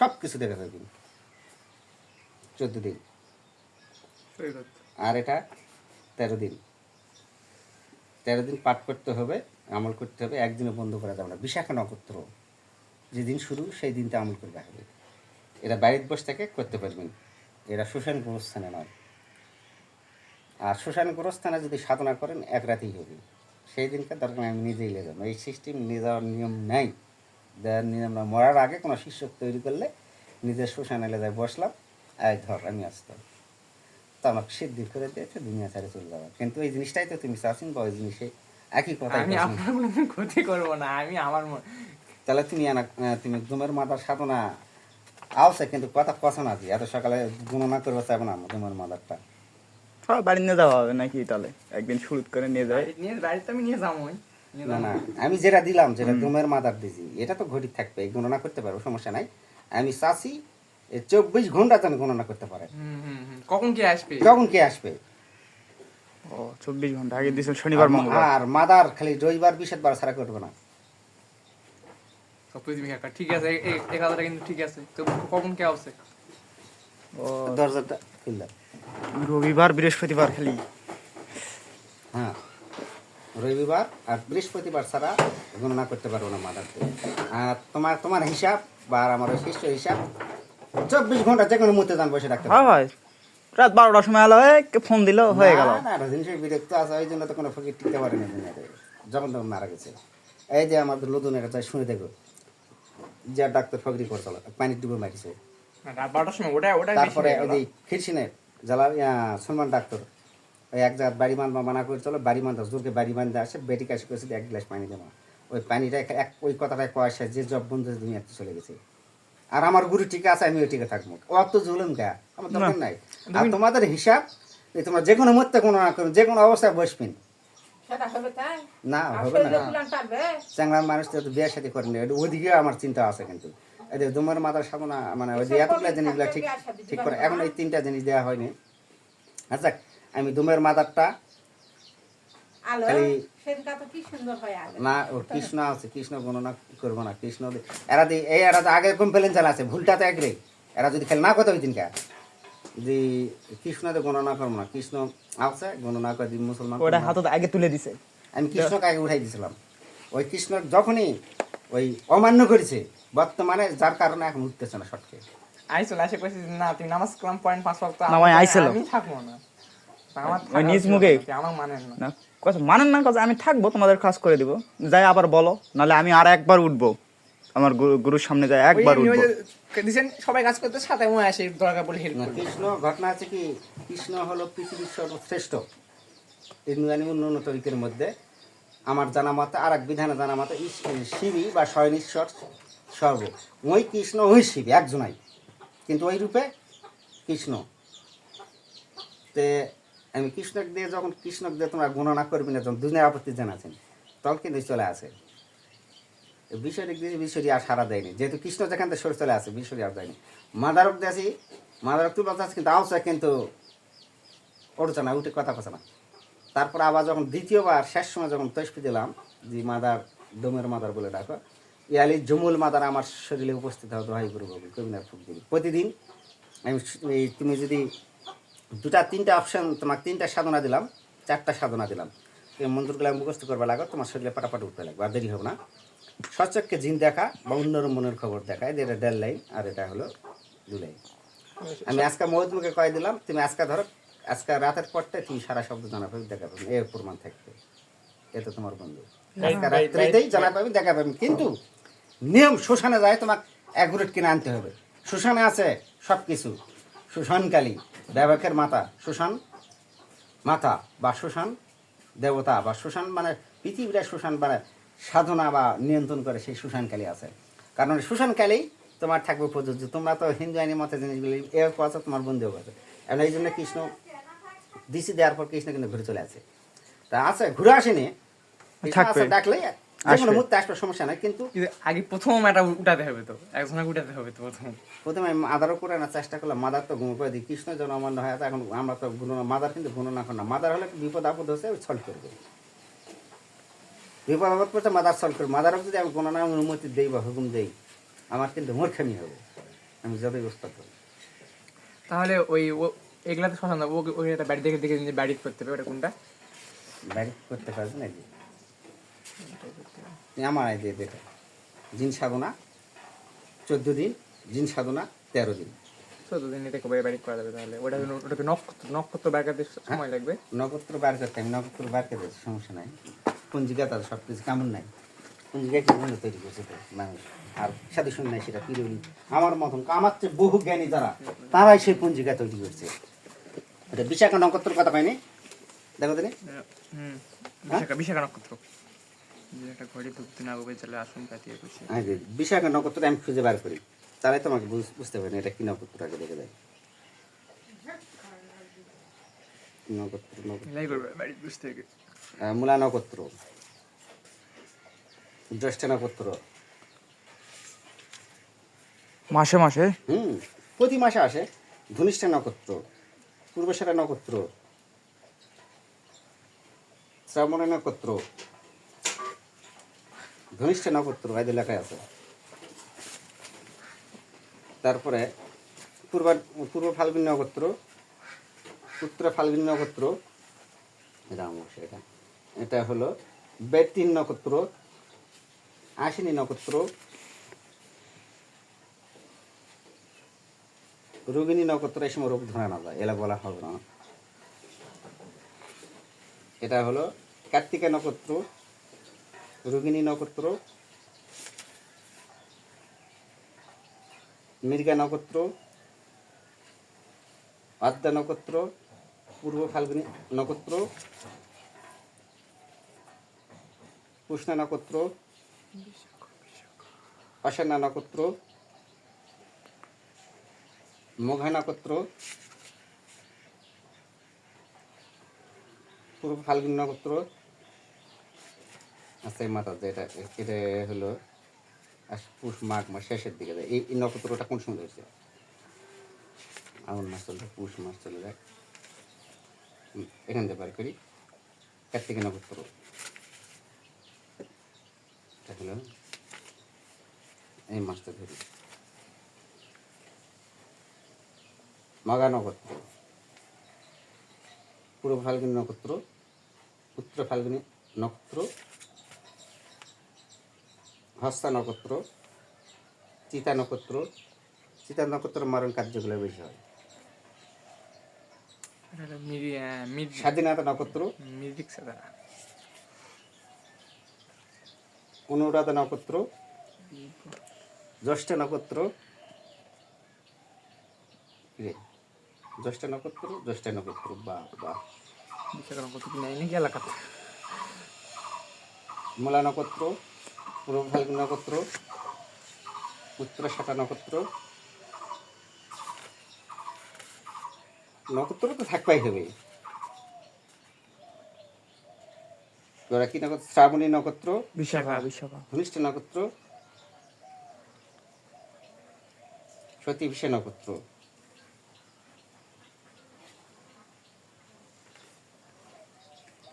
সব কিছু দেখে থাকবেন চোদ্দ দিন। আর এটা তেরো দিন। তেরো দিন পাঠ করতে হবে আমল করতে হবে একদিনে বন্ধ করা যাবে না। বিশাখা নক্ষত্র যেদিন শুরু সেই দিনটা আমল করে রাখবে এরা বাড়ির বসে থেকে করতে পারবেন। এরা শ্মশান গোরস্থানে নয়। আর শ্মশান গোরস্থানে যদি সাধনা করেন এক রাতেই হবে। সেই দিনকে দরকার আমি নিজেই লে যাব। এই সিস্টেম নিয়ে যাওয়ার নিয়ম নেই। দেওয়ার নিয়ম না মরার আগে কোনো শিষ্য তৈরি করলে নিজের শ্মশানে এলে যায় বসলাম আয় ধর আমি আসতাম। তো আমাকে সিদ্ধি করে দিয়েছে দুনিয়া ছেড়ে চলে যাওয়া। কিন্তু এই জিনিসটাই তো তুমি চাচ্ছেন বা ওই জিনিসে একই কথা আমি আপনার কোনো ক্ষতি করব না আমি আমার মন- তাহলে তুমি আনা আহ, তুমি ঘুমের মাথার সাধনা আওছে কিন্তু কথা পছন্দ আছে এত সকালে গণনা করব চাইবে না ঘুমের মাথারটা সব বাড়ি নিয়ে যাওয়া হবে নাকি তাহলে? একদিন শুরু করে নিয়ে যায় বাড়ি নিয়ে বাড়িতে আমি নিয়ে যাবোই। নিয়ে না না আমি যেটা দিলাম যেটা ঘুমের মাথার দিছি এটা তো ঘড়ি থাকবে গণনা করতে পারব সমস্যা নাই। আমি চাচ্ছি চব্বিশ ঘণ্টা যেন গণনা করতে পারে। হুম, হুম, হুম। কখন কে আসবে? কখন কে আসবে? ও চব্বিশ ঘণ্টা আগে দিয়েছেন শনিবার আর- মাদার খালি রবিবার বৃহস্পতিবার ছাড়া করবে না। ঠিক আছে এই- এই- এই কথাটা কিন্তু ঠিক আছে তো কখন কে আসছে ও দরজাটা রবিবার বৃহস্পতিবার খালি। হ্যাঁ। রবিবার আর বৃহস্পতিবার ছাড়া গণনা করতে পারব না মাদারতে আর তোমার তোমার হিসাব বা আর আমার শিষ্য হিসাব চব্বিশ ঘণ্টা যে কোনো মুহূর্তে দান বসে রাখতে হয় হয়। রাত বারোটার সময় এলো হয়ে ফোন দিল হয়ে গেল। না জিনিসের বিরক্ত আছে ওই জন্য তো কোনো ফকির টিকতে পারে না যখন তখন মারা গেছে। এই যে আমাদের লুদুন একটা চাই শুনে দেখো। যে ডাক্তার ফকরি করছিল পানি ডুবে মারিছে। না, রাত বারোটার সময় ওটা ওটা তারপরে ওই যে খিরসিনে জ্বালা সলমান ডাক্তার ওই এক জায়গায় বাড়ি মান মানা করে চলো বাড়ি মান জোরকে বাড়ি মান আসে বেটি কাশি করেছে এক গ্লাস পানি দেওয়া ওই পানিটা এক- ওই কথাটা কয়েছে যে জব বন্ধু দুনিয়াতে চলে গেছে। আর আমার গুরু ঠিক আছে আমিও ঠিক থাকব। অত জুলুম গা আমার দরকার নাই। আর তোমাদের হিসাব এই তোমরা যে কোনো মুহূর্তে কোনো না করো যে কোনো অবস্থায় বসবেন। সেটা না হবে না। চ্যাংরা মানুষ তো বিয়ে সাথে করেনি ওদিকে আমার চিন্তা আছে কিন্তু। এদের তোমার মাথার সামনে মানে ওই যে এসব জিনিসগুলো ঠিক ঠিক করে। এখন এই তিনটা জিনিস দেওয়া হয়নি। আচ্ছা আমি দুমের মাদারটা। খালি- সেদিনটা তো কি সুন্দর হয় আলো। না ও কৃষ্ণ আছে কৃষ্ণ গণনা করব না কৃষ্ণ এরা দি এই এরা তো আগে কমপ্লেন চালা আছে ভুলটা তো একরে এরা যদি খেলে না কথা হইতেন যে কৃষ্ণ তো গণনা করব না কৃষ্ণ আছে গণনা করে দিন মুসলমান ওটা হাতত আগে তুলে দিছে। আমি কৃষ্ণকে আগে উঠাই দিয়েছিলাম ওই কৃষ্ণ যখনই ওই অমান্য করেছে বর্তমানে যার কারণে এখন উঠতেছে না শটকে আইসল আসে কইছি না তুমি নামাজ কালাম পয়েন্ট পাঁচ ওয়াক্ত না, ভাই, আইসেল। আমি থাকব না। আমার ওই নিজ মুখে। না, আমার মানে না। কথা মানেন না কথা আমি থাকব তোমাদের কাজ করে দিব। যাই আবার বলো নাহলে আমি আর একবার উঠবো। আমার গুরু- গুরুর সামনে যাই একবার উঠবো। দিছেন সবাই কাজ করতে সাথে মনে আসে দরকার বলে হেল্প কৃষ্ণ ঘটনা আছে কি কৃষ্ণ হলো পৃথিবীর সর্বশ্রেষ্ঠ। ইন্দ্রাণী উন্নয়ন তরিকের মধ্যে। আমার জানা মতে আর এক বিধানে জানা মতে শিবই বা স্বয়নীশ্বর সর্ব। ওই কৃষ্ণ ওই শিব একজনাই। কিন্তু ওই রূপে কৃষ্ণ। তে আমি কৃষ্ণক দিয়ে যখন কৃষ্ণক দিয়ে তোমরা গণনা করবি না, যখন দুনিয়ার আপত্তি জানাচ্ছেন, তখন কিন্তু চলে আসে। বিষয়টি দিয়ে বিষয়টি আর সারা দেয়নি। যেহেতু কৃষ্ণ যেখান থেকে সরে চলে আসে, বিষয়টি আর দেয়নি। মাদারক দেখি মাদারক তুই কথা কিন্তু আওসা কিন্তু উঠছে না উঠে কথা কথা না। তারপর আবার যখন দ্বিতীয়বার, শেষ সময় যখন তৈস্পি দিলাম, যে মাদার, দমের মাদার বলে ডাকো, ইয়ালি জমুল মাদার আমার শরীরে উপস্থিত হবে দোহাই করব কবিনার ফুক দিবি। প্রতিদিন আমি তুমি যদি দুটা তিনটা অপশন তোমাকে তিনটা সাধনা দিলাম চারটা সাধনা দিলাম। তুমি মন্ত্রগুলো মুখস্থ করবে লাগো তোমার শরীরে পাটাপাটি উঠতে লাগবে আর দেরি হবে না। সচক্ষে জিন দেখা বা অন্যরম মনের খবর দেখা যে এটা দেড় লাইন আর এটা হলো দু লাইন। আমি আজকে মৌজমুখে কয়ে দিলাম তুমি আজকে ধরো আজকে রাতের পরটা তুমি সারা শব্দ জানা পাবি দেখা পাবি এর প্রমাণ থাকবে। এ তো তোমার বন্ধু। আজকে রাত্রেতেই জানা পাবি দেখা পাবি কিন্তু নিয়ম শ্মশানে যায় তোমাকে এক রুট কিনে আনতে হবে। শ্মশানে আছে সব কিছু শ্মশানকালী দেবকের মাতা শ্মশান মাতা বা শ্মশান দেবতা বা শ্মশান মানে পৃথিবীটা শ্মশান মানে সাধনা বা নিয়ন্ত্রণ করে সেই শ্মশানকালী আছে। কারণ শ্মশানকালেই তোমার থাকবে প্রযোজ্য। তোমরা তো হিন্দু আইনের মতে জিনিসগুলি এ আছে তোমার বন্ধুও আছে এবং এই জন্য কৃষ্ণ দিশি দেওয়ার পর কৃষ্ণ কিন্তু ঘুরে চলে আছে তা আছে ঘুরে আসেনি। ডাকলে আসবে। মুহূর্তে আসবে সমস্যা নাই কিন্তু আগে প্রথম এটা উঠাতে হবে তো একজনে উঠাতে হবে তো প্রথম। প্রথমে মাদারও করে না চেষ্টা করলাম মাদার তো গুণ করে দিই। কৃষ্ণ যেন অমান্য হয় এখন আমরা তো গুণ মাদার কিন্তু করি না মাদার হলে বিপদ আপদ হচ্ছে ওই ছল করবে বিপদ আপদ মাদার ছল করবে। মাদারও যদি আমি গণনা অনুমতি দেই বা হুকুম দেই আমার কিন্তু মূর্খামি হবে আমি যতই বুঝতে পারি তাহলে ওই শ্মশান যাব ওই একটা বাড়ি দেখে দেখে বাড়ি করতে হবে ওটা কোনটা? বাড়ি করতে পারবে না আমার এই যে দেখো জিন সাধনা চোদ্দ দিন জিন সাধনা তেরো দিন। চোদ্দ দিন দেখে বাড়ি বাড়ি করা যাবে তাহলে। ওটা ওটাকে নক্ষত্র নক্ষত্র বাগাতে সময় লাগবে? নক্ষত্র বার করতে আমি নক্ষত্র বার করে দিয়েছি সমস্যা নাই। পঞ্জিকা তার সব কিছু কেমন নাই? পঞ্জিকা কি মনে তৈরি করছে তো মানুষ? আর সাথে শুনে নাই সেটা পিরোলি আমার মতন আমার চেয়ে বহু জ্ঞানী যারা তারাই সেই পঞ্জিকা তৈরি করছে? এটা বিশাখা নক্ষত্র কথা পাইনি? দেখো দিনে বিশাখা বিশাখা নক্ষত্র। বিশাখা নক্ষত্র আমি খুঁজে বার করি। তাহলে তোমাকে বুঝতে পারি এটা কি নক্ষত্র আগে দেখে দেয়। মূলা নক্ষত্র। জ্যৈষ্ঠ নক্ষত্র। মাসে মাসে? হুম প্রতি মাসে আসে। ধনিষ্ঠা নক্ষত্র পূর্বশারা নক্ষত্র। শ্রাবণা নক্ষত্র। ধনিষ্ঠা নক্ষত্র এদের লেখায় আছে। তারপরে পূর্ব পূর্ব ফাল্গুন নক্ষত্র, উত্তর ফাল্গুন নক্ষত্র অবশ্যই এটা এটা হলো বেতিন নক্ষত্র, আশ্বিনী নক্ষত্র রোগিণী নক্ষত্র, এই সময় রোগ ধরা না যায়, এলা বলা হবে না। এটা হলো কার্তিকা নক্ষত্র রোগিণী নক্ষত্র, মৃগা নক্ষত্র, আদ্যা নক্ষত্র, পূর্ব ফাল্গুনী নক্ষত্র কৃষ্ণা নক্ষত্র অসানা নক্ষত্র, মঘা নক্ষত্র, পূর্ব ফাল্গুন নক্ষত্র আচ্ছা এই মাথা এটা এটা হলো পুষ মাঘ মাস শেষের দিকে যায়। এই নক্ষত্রটা কোন সময় হয়েছে আগুন মাস চলে যায়, পুষ মাস চলে যায় এখান থেকে বার করি। কার্তিকী নক্ষত্র। এটা হলো এই মাসটা ধরি। মগা নক্ষত্র। পুরো ফাল্গুনী নক্ষত্র উত্তর ফাল্গুনী নক্ষত্র হস্তা নক্ষত্র চিতা নক্ষত্র চিতা নক্ষত্র মরণ কার্যগুলো বেশি হয়। স্বাধীনতা নক্ষত্র। অনুরাধা নক্ষত্র জ্যৈষ্ঠ নক্ষত্র জ্যৈষ্ঠ নক্ষত্র জ্যৈষ্ঠ নক্ষত্র বা বা মূলা নক্ষত্র পূর্ব ফাল্গুন নক্ষত্র উত্তর শাখা নক্ষত্র। নক্ষত্র তো থাকবাই হবে। ওরা কি নক্ষত্র শ্রাবণী নক্ষত্র বিশাখা বিশাখা। ধনিষ্ঠ নক্ষত্র সতী বিষয় নক্ষত্র।